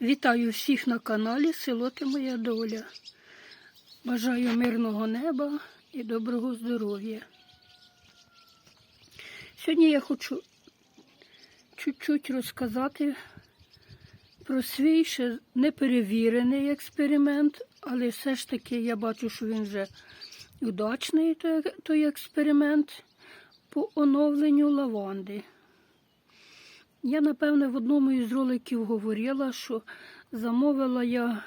Вітаю всіх на каналі Село Ти Моя Доля. Бажаю мирного неба і доброго здоров'я. Сьогодні я хочу чуть-чуть розказати про свій ще неперевірений експеримент, але все ж таки я бачу, що він вже удачний той, експеримент по оновленню лаванди. Я, напевне, в одному із роликів говорила, що замовила я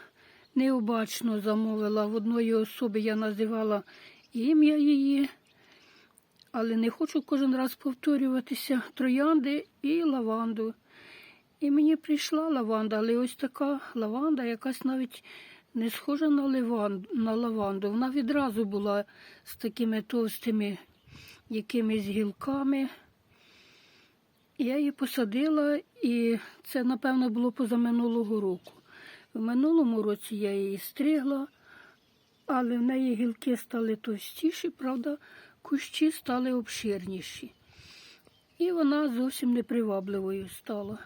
необачно замовила в одної особи, я називала ім'я її, але не хочу кожен раз повторюватися троянди і лаванду. І мені прийшла лаванда, але ось така лаванда, якась навіть не схожа на, ливан, на лаванду. Вона відразу була з такими товстими якимись гілками. Я її посадила, і це, напевно, було позаминулого року. В минулому році я її стригла, але в неї гілки стали товстіші, правда, кущі стали обширніші. І вона зовсім непривабливою стала.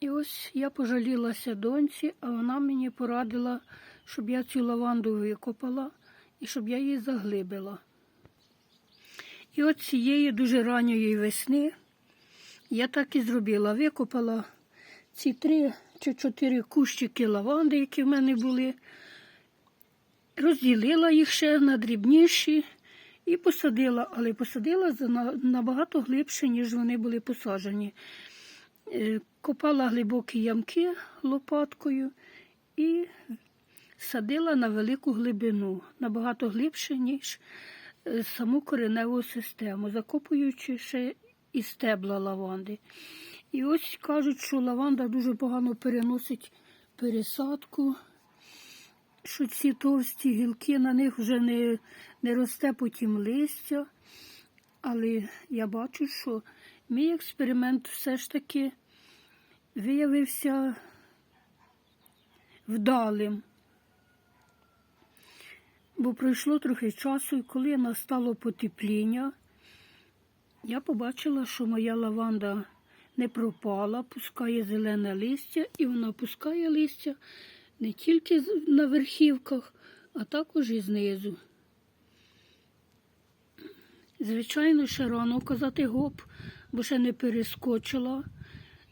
І ось я пожалілася доньці, а вона мені порадила, щоб я цю лаванду викопала і щоб я її заглибила. І от цієї дуже ранньої весни я так і зробила. Викопала ці три чи чотири кущики лаванди, які в мене були, розділила їх ще на дрібніші і посадила, але посадила набагато глибше, ніж вони були посаджені. Е, Копала глибокі ямки лопаткою і садила на велику глибину, набагато глибше, ніж е, саму кореневу систему, закопуючи ще і стебла лаванди. І ось кажуть, що лаванда дуже погано переносить пересадку, що ці товсті гілки на них вже не, не росте потім листя. Але я бачу, що мій експеримент все ж таки виявився вдалим. Бо пройшло трохи часу, і коли настало потепління, я побачила, що моя лаванда не пропала, пускає зелене листя, і вона пускає листя не тільки на верхівках, а також і знизу. Звичайно, ще рано казати гоп, бо ще не перескочила.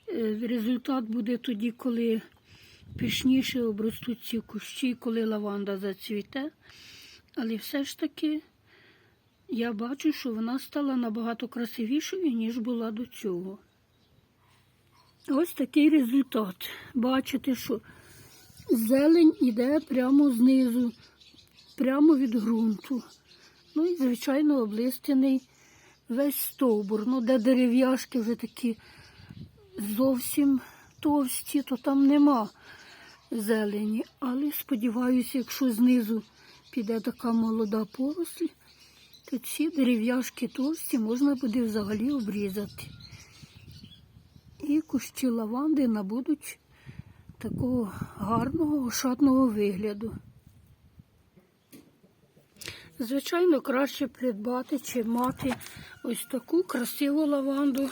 Е, Результат буде тоді, коли пишніше обростуть ці кущі, коли лаванда зацвіте. Але все ж таки я бачу, що вона стала набагато красивішою, ніж була до цього. Ось такий результат. Бачите, що зелень іде прямо знизу, прямо від ґрунту. Ну і, звичайно, облистяний весь стовбур. Ну, де дерев'яшки вже такі зовсім товсті, то там нема зелені. Але сподіваюся, якщо знизу піде така молода поросль, то ці дерев'яшки товсті можна буде взагалі обрізати. І кущі лаванди набудуть такого гарного ошатного вигляду. Звичайно, краще придбати чи мати ось таку красиву лаванду,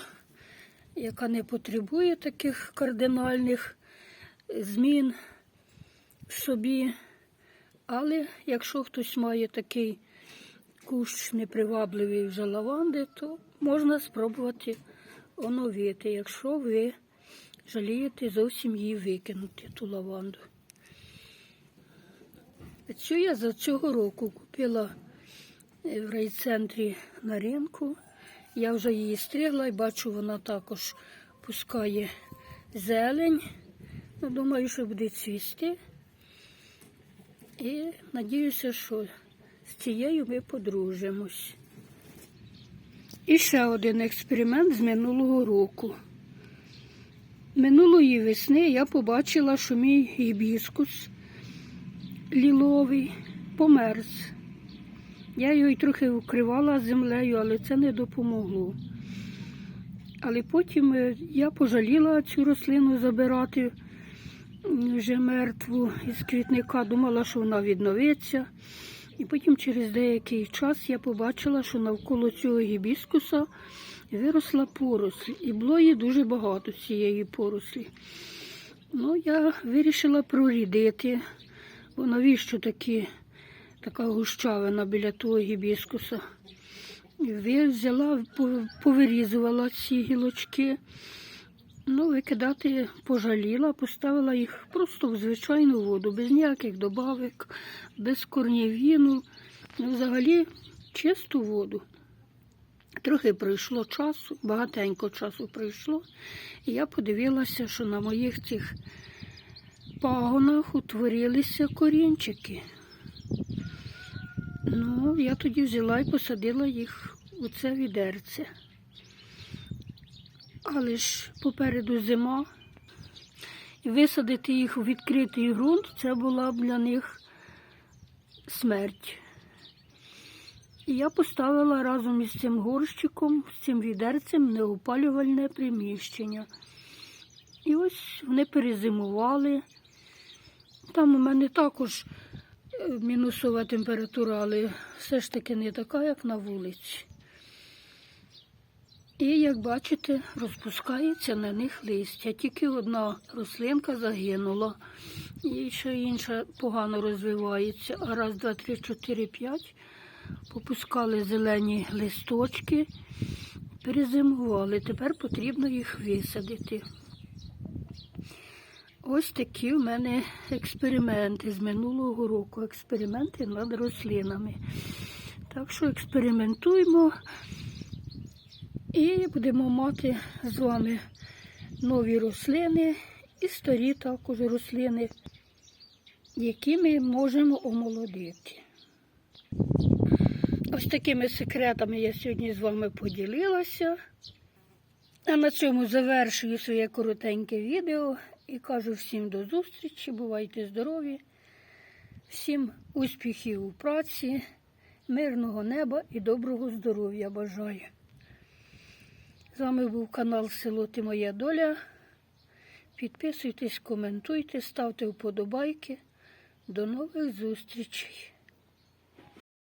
яка не потребує таких кардинальних змін в собі. Але якщо хтось має такий кущ непривабливий вже лаванди, то можна спробувати оновити, якщо ви жалієте зовсім її викинути, ту лаванду. Цю я за цього року купила е, в райцентрі на ринку. Я вже її стригла і бачу, вона також пускає зелень. Ну, думаю, що буде цвісти. І надіюся, що з цією ми подружимось. І ще один експеримент з минулого року. Минулої весни я побачила, що мій гібіскус ліловий померз. Я його й трохи укривала землею, але це не допомогло. Але потім е, я пожаліла цю рослину забирати вже мертву із квітника, думала, що вона відновиться. І потім через деякий час я побачила, що навколо цього гібіскуса виросла поросль. І було її дуже багато цієї порослі. Ну, я вирішила прорідити, бо навіщо такі, така гущавина біля того гібіскуса. Ви- Взяла, повирізувала ці гілочки. Ну, викидати пожаліла, поставила їх просто в звичайну воду, без ніяких добавок, без корнівіну. Ну, Взагалі чисту воду. Трохи пройшло часу, багатенько часу пройшло, і я подивилася, що на моїх цих пагонах утворилися корінчики. Ну, я тоді взяла і посадила їх у це відерце. Але ж попереду зима, і висадити їх у відкритий ґрунт це була б для них смерть. І я поставила разом із цим горщиком, з цим відерцем неопалювальне приміщення. І ось вони перезимували. Там у мене також е, мінусова температура, але все ж таки не така, як на вулиці. І, як бачите, розпускається на них листя. Тільки одна рослинка загинула, і ще інша погано розвивається. А раз, два, три, чотири, п'ять попускали зелені листочки, перезимували. Тепер потрібно їх висадити. Ось такі в мене експерименти з минулого року. Експерименти над рослинами. Так що експериментуємо і будемо мати з вами нові рослини і старі також рослини, які ми можемо омолодити. Ось такими секретами я сьогодні з вами поділилася. А на цьому завершую своє коротеньке відео і кажу всім до зустрічі, бувайте здорові, всім успіхів у праці, мирного неба і доброго здоров'я бажаю. З вами був канал Село Ти Моя Доля. Підписуйтесь, коментуйте, ставте вподобайки. До нових зустрічей!